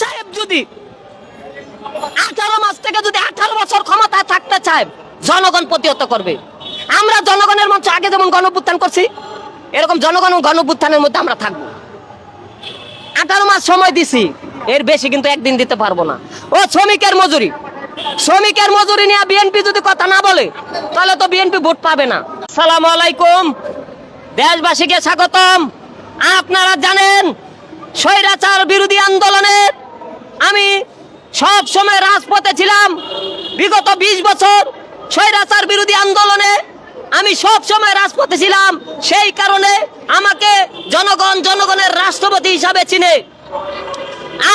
সাহেব যদি আঠারো মাস থেকে যদি আঠারো বছর ক্ষমতায় থাকতে চায়, জনগণ প্রতিহত করবে। আমরা জনগণের মঞ্চ আগে যেমন গণপুত্থান করছি, এরকম জনগণ গণপুত্থানের মধ্যে আমরা থাকব। আঠারো মাস সময় দিছি, এর বেশি কিন্তু একদিন দিতে পারব না। ও শ্রমিকের মজুরি শ্রমিকের মজুরি নিয়ে বিএনপি যদি কথা না বলে, তাহলে তো বিএনপি ভোট পাবে না। সালাম আলাইকুম, দেশবাসীকে স্বাগতম। আপনারা জানেন, স্বৈরাচার বিরোধী আন্দোলনে আমি সব সময় রাজপথে ছিলাম। বিগত ২০ বছর স্বৈরাচার বিরোধী আন্দোলনে আমি সব সময় রাজপথে ছিলাম। সেই কারণে আমাকে জনগণ জনগণের রাষ্ট্রপতি হিসাবে চিনে।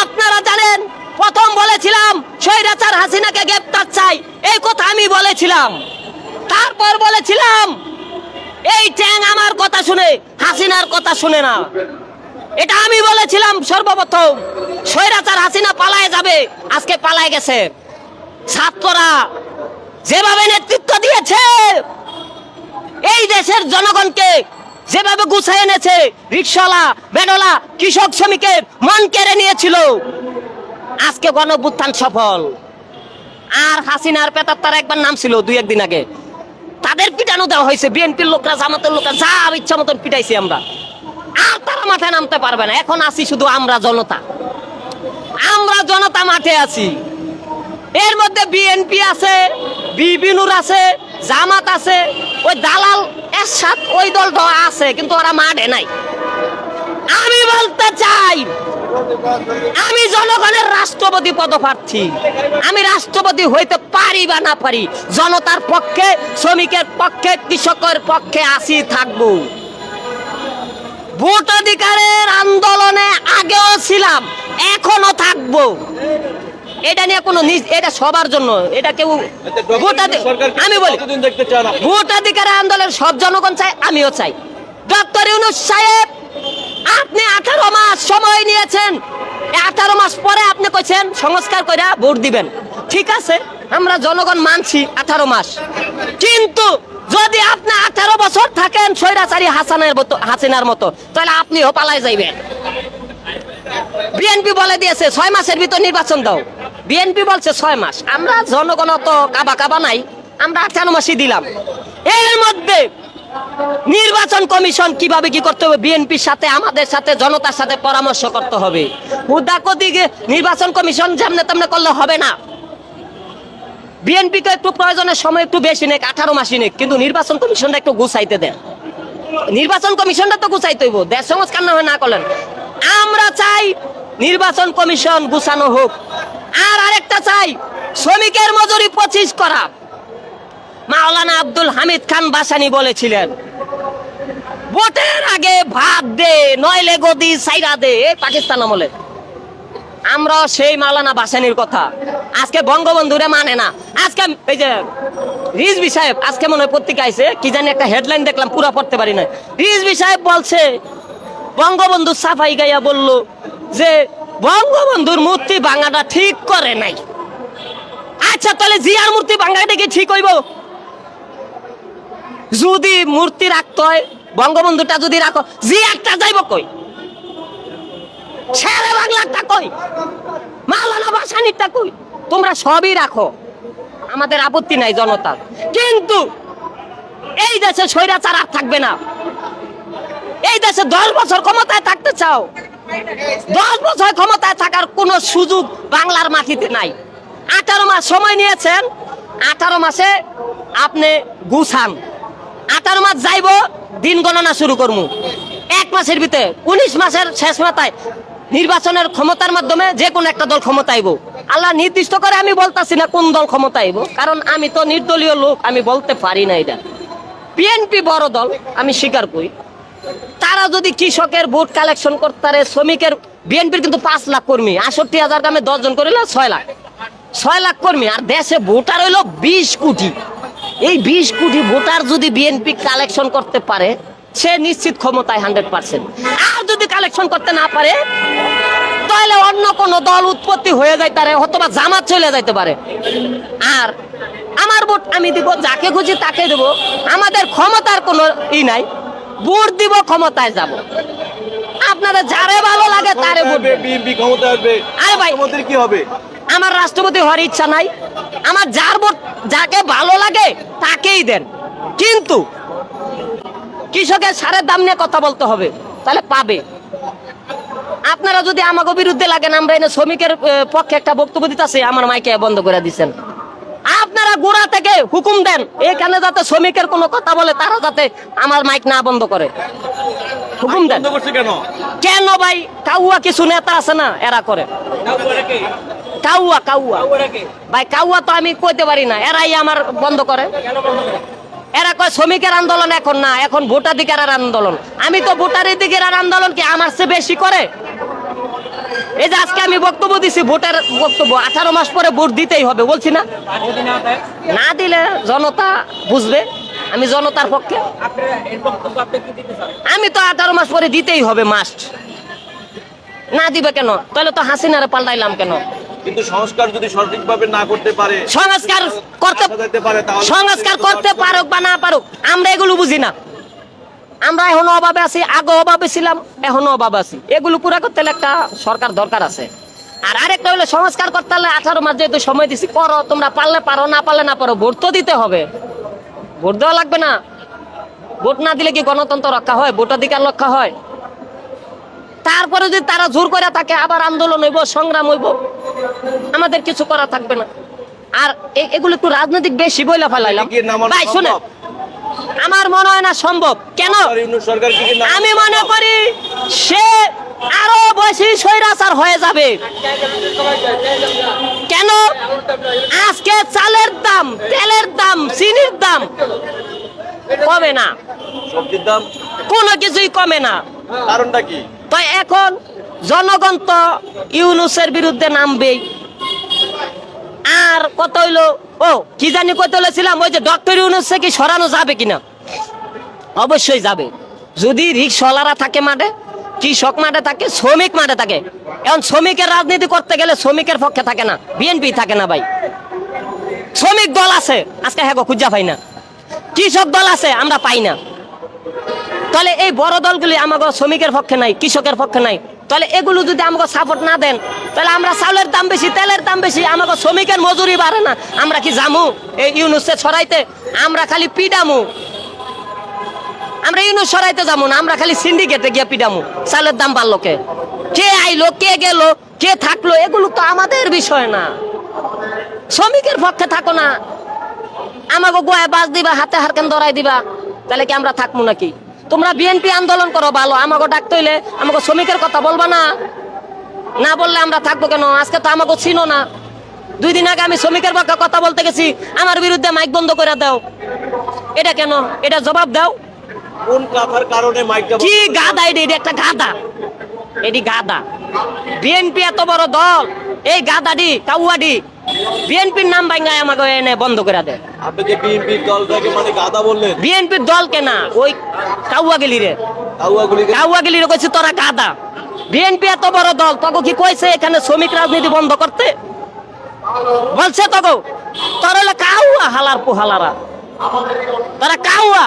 আপনারা জানেন, প্রথম বলেছিলাম স্বৈরাচার হাসিনাকে গ্রেপ্তার চাই। এই কথা আমি বলেছিলাম। তারপর বলেছিলাম, এই ট্যাং আমার কথা শুনে, হাসিনার কথা শুনে না। এটা আমি বলেছিলাম সর্বপ্রথম। স্বৈরাচার হাসিনা পালায় যাবে, আজকে পালায় গেছে। ছাত্ররা যেভাবে নেতৃত্ব দিয়েছে, এই দেশের জনগণকে যেভাবে গুছাই এনেছে, রিক্সাওয়ালা বেনলা কৃষক শ্রমিকের মন কেড়ে নিয়েছিল, আজকে গণবুত্থান সফল। আর হাসিনার পেতার তার একবার নাম ছিল দুই একদিন আগে। তাদের পিটানো দেওয়া হয়েছে, বিএনপির লোকরা, জামাতের লোকরা, যা ইচ্ছা মতন পিটাইছি আমরা। আর তারা মাথায় নামতে পারবে না। এখন আছি শুধু আমরা জনতা। আমরা জনতা মাঠে আছি। এর মধ্যে বিএনপি আছে, বিবিনুর আছে, জামাত আছে, ওই দালাল এরশাদ ওই দলটা আছে, কিন্তু ওরা মাঠে নাই। আমি বলতে চাই, আমি জনগণের রাষ্ট্রপতি পদপ্রার্থী। আমি রাষ্ট্রপতি হইতে পারি বা না পারি, জনতার পক্ষে, শ্রমিকের পক্ষে, কৃষকের পক্ষে আসি থাকব। ভোট অধিকারের আন্দোলনে আগেও ছিলাম এখনও থাকব। এটা নিয়ে কোনো এটা সবার জন্য এটা কেউ ভোটাধি- আমি বলি ভোটাধিকারের আন্দোলন সব জনগণ চাই আমিও চাই। ডক্টর ইউনুস সাহেব আপনি আঠারো মাস সময় নিয়েছেন। আঠারো মাস পরে আপনি কইছেন সংস্কার করে ভোট দিবেন। ঠিক আছে আমরা জনগণ মানছি আঠারো মাস। কিন্তু যদি আঠারো বছর থাকেন স্বৈরাচারী হাসানের মতো, হাসিনার মতো। তাহলে আপনিও পালায় যাইবেন। বিএনপি বলে দিয়েছে, ছয় মাসের ভিতর নির্বাচন দাও। বিএনপি বলছে ছয় মাস। আমরা জনগণ তো কাবা কাবা নাই, আমরা আঠারো মাসই দিলাম। এর মধ্যে নির্বাচন কমিশন কীভাবে কি করতে হবে? বিএনপির সাথে, আমাদের সাথে, জনতার সাথে পরামর্শ করতে হবে। হুদাকদিকে নির্বাচন কমিশন যেমনে তেমনে করলে হবে না। বিএনপিকে একটু প্রয়োজনের সময় একটু বেশি নেক, আঠারো মাসই নেক, কিন্তু নির্বাচন কমিশনটা একটু গুছাইতে দেন। নির্বাচন কমিশনটা তো গুছাইতে হইব, দেশ সংস্কার না হয় না করলেন। আমরা চাই নির্বাচন কমিশন গুছানো হোক। আর আরেকটা চাই, শ্রমিকের মজুরি পঁচিশ করা। মাওলানা আব্দুল হামিদ খান বাসানি বলেছিলেন, ভোটের আগে ভাত দে, নইলে গদি সাইরা দে পাকিস্তান আমলে। আমরা সেই মালানা বাসানির কথা। আজকে বঙ্গবন্ধুরে মানে না। আজকে এই যে রিজবি সাহেব, আজকে মনে হয় পত্রিকা আইছে, কি জানি একটা হেডলাইন দেখলাম, পুরো পড়তে পারি না রিজবি সাহেব বলছে, বঙ্গবন্ধু সাফাই গাইয়া বলল যে বঙ্গবন্ধুর মূর্তি ভাঙাটা ঠিক করে নাই। আচ্ছা তাহলে জিয়ার মূর্তি ভাঙাটা কি ঠিক হইব? যদি মূর্তি রাখতে হয়, বঙ্গবন্ধুটা যদি রাখো, জিয়ারটা যাইব কই? ছেড়ে বাংলাটা কই? মাওলানা বাসানিটা কই? তোমরা সবই রাখো। আমাদের আপত্তি নাই জনতার। কিন্তু এই দেশে স্বৈরাচার আর থাকবে না। এই দেশে দশ বছর ক্ষমতায় থাকতে চাও? দশ বছর ক্ষমতায় থাকার কোনো সুযোগ বাংলার মাটিতে নাই। আঠারো মাস সময় নিয়েছেন। আঠারো মাসে আপনি গুছান। আঠারো মাস যাইব, দিন গণনা শুরু করব এক মাসের ভিতরে, উনিশ মাসের শেষ মাথায় নির্বাচনের ক্ষমতার মাধ্যমে যে কোনো একটা দল ক্ষমতাইব আল্লাহ নির্দিষ্ট করে আমি বলতাছি না কোন দল ক্ষমতা ক্ষমতাইব কারণ আমি তো নির্দলীয় লোক, আমি বলতে পারি না এটা। বিএনপি বড় দল, আমি স্বীকার করি। তারা যদি কৃষকের ভোট কালেকশন করতে পারে শ্রমিকের, বিএনপির কিন্তু পাঁচ লাখ কর্মী, আষট্টি হাজার গ্রামে দশ জন করিল ছয় লাখ। ছয় লাখ কর্মী, আর দেশে ভোটার হইল বিশ কোটি। এই বিশ কোটি ভোটার যদি বিএনপি কালেকশন করতে পারে সে নিশ্চিত ক্ষমতায় হান্ড্রেড পার্সেন্ট। আর যদি কালেকশন করতে না পারে তাহলে অন্য কোন দল উৎপত্তি হয়ে যাইতে পারে অথবা জামাত চলে যাইতে পারে। আর আমার ভোট আমি দিব যাকে খুঁজি তাকে দেব। আমাদের ক্ষমতার কোনো ই নাই ভোট দিব ক্ষমতায় যাব। আপনারা যারে ভালো লাগে তারে ভোট আরে ভাই। কি হবে? আমার রাষ্ট্রপতি হওয়ার ইচ্ছা নাই। আমার যার ভোট যাকে ভালো লাগে তাকেই দেন। কিন্তু কৃষকের সারের দাম নিয়ে কথা বলতে হবে তাহলে পাবে। আপনারা যদি আমাকে বিরুদ্ধে লাগেন আমরা এনে শ্রমিকের পক্ষে একটা বক্তব্য দিতেছি আমার মাইকে বন্ধ করে দিচ্ছেন আপনারা গোড়া থেকে হুকুম দেন এখানে যাতে শ্রমিকের কোনো কথা বলে তারা যাতে আমার মাইক না বন্ধ করে। হুকুম দেন। কেন? কেন ভাই? কাউয়া কিছু নেতা আছে না এরা করে। কাউয়া কাউয়া ভাই কাউয়া তো আমি কইতে পারি না এরাই আমার বন্ধ করে? এরা কয় শ্রমিকের আন্দোলন এখন? না, এখন ভোটাধিকারের আন্দোলন। আমি তো ভোটাধিকারের আন্দোলন কি আমার চেয়ে বেশি করে? এই যে আজকে আমি বক্তব্য দিছি, ভোটের বক্তব্য, আঠারো মাস পরে ভোট দিতেই হবে, বলছি না? না দিলে জনতা বুঝবে, আমি জনতার পক্ষে। আমি তো আঠারো মাস পরে দিতেই হবে মাস্ট। না দিবে কেন? তাহলে তো হাসিনারে পাল্টাইলাম কেন? কিন্তু সংস্কার যদি সঠিকভাবে না করতে পারে সংস্কার করতে পারে সংস্কার করতে পারুক বা না পারুক আমরা এগুলো বুঝি না। আমরা এখনও অভাবে আছি আগে অভাবে ছিলাম এখনও অভাবে আছি। এগুলো পুরা করতে হলে একটা সরকার দরকার আছে। আর আরেকটা হলো সংস্কার করতে হলে আঠারো মাস যেহেতু সময় দিছি করো তোমরা পারলে পারো না পারলে না পারো ভোট তো দিতে হবে। ভোট দেওয়া লাগবে না। ভোট না দিলে কি গণতন্ত্র রক্ষা হয়? ভোটাধিকার রক্ষা হয়? তারপরে যদি তারা জোর করে থাকে আবার আন্দোলন হইব সংগ্রাম হইব আমাদের কিছু করা থাকবে না। আর এগুলো একটু রাজনৈতিক বেশি বইলা ফেলাইলাম। ভাই শুনে আমার মনে হয় না সম্ভব। কেন? আমি মনে করি সে আরও বেশি স্বৈরাচার হয়ে যাবে। কেন? আজকে চালের দাম তেলের দাম চিনির দাম কমে না। দাম? কোনো কিছুই কমে না। কারণটা কি? তো এখন জনগণ তো ইউনুসের বিরুদ্ধে নামবেই। আর কত হইল? ও, কি জানি কত হলেছিলাম ওই যে ডক্টর ইউনুসে কি সরানো যাবে কিনা? অবশ্যই যাবে। যদি রিক্সওয়ালারা থাকে মাঠে, কৃষক মাঠে থাকে, শ্রমিক মাঠে থাকে, এখন শ্রমিকের রাজনীতি করতে গেলে শ্রমিকের পক্ষে থাকে না, বিএনপি থাকে না ভাই। শ্রমিক দল আছে, আজকে হ্যাঁ খুঁজা পাই না। কৃষক দল আছে, আমরা পাই না। তাহলে এই বড় দলগুলি আমাকে শ্রমিকের পক্ষে নাই, কৃষকের পক্ষে নাই। তাহলে এগুলো যদি আমাকে সাপোর্ট না দেন, তাহলে আমরা চাউলের দাম বেশি, তেলের দাম বেশি, আমাকে শ্রমিকের মজুরি বাড়ে না। আমরা কি জামু? এই ইউনুসে ছড়াইতে আমরা খালি পিডামু। আমরা ইউনুস ছড়াইতে যাব না, আমরা খালি সিন্ডিকেটে গিয়ে পিডামু। চালের দাম বাড়লো কে? কে আইলো, কে গেল, কে থাকল, এগুলো তো আমাদের বিষয় না। শ্রমিকের পক্ষে থাকো না। আমাকে গোয়া বাস দিবা, হাতে হারকেন ধরাই দিবা। তাহলে কি আমরা থাকব নাকি? তোমরা বিএনপি আন্দোলন করো ভালো। আমাকে ডাকতে হইলে আমাকে শ্রমিকের কথা বলবা না। না বললে আমরা থাকব কেন? আজকে তো আমাকে চিনো না। দুই দিন আগে আমি শ্রমিকের পক্ষে কথা বলতে গেছি আমার বিরুদ্ধে মাইক বন্ধ করে দাও। এটা কেন? এটা জবাব দাও। কোন কারণে কি গাদা এটি? এটা একটা গাদা এটি গাদা বিএনপি এত বড় দল। এই গাদাডি কাউয়াডি বিএনপির নাম ভাঙ্গায় আমাকে এনে বন্ধ করে দেয় আপনি যে বিএনপি দলটাকে মানে গাদা বললেন বিএনপির দল কেনা ওই কাউয়া গেলি রে কাউয়াগুলি কাউয়া গেলি রে কইছে তোরা গাদা। বিএনপি এত বড় দল তোকে কি কইছে এখানে শ্রমিক রাজনীতি বন্ধ করতে? বলছে তোকে তোর হলে কাউয়া হালার পু হালারা তারা কাউয়া।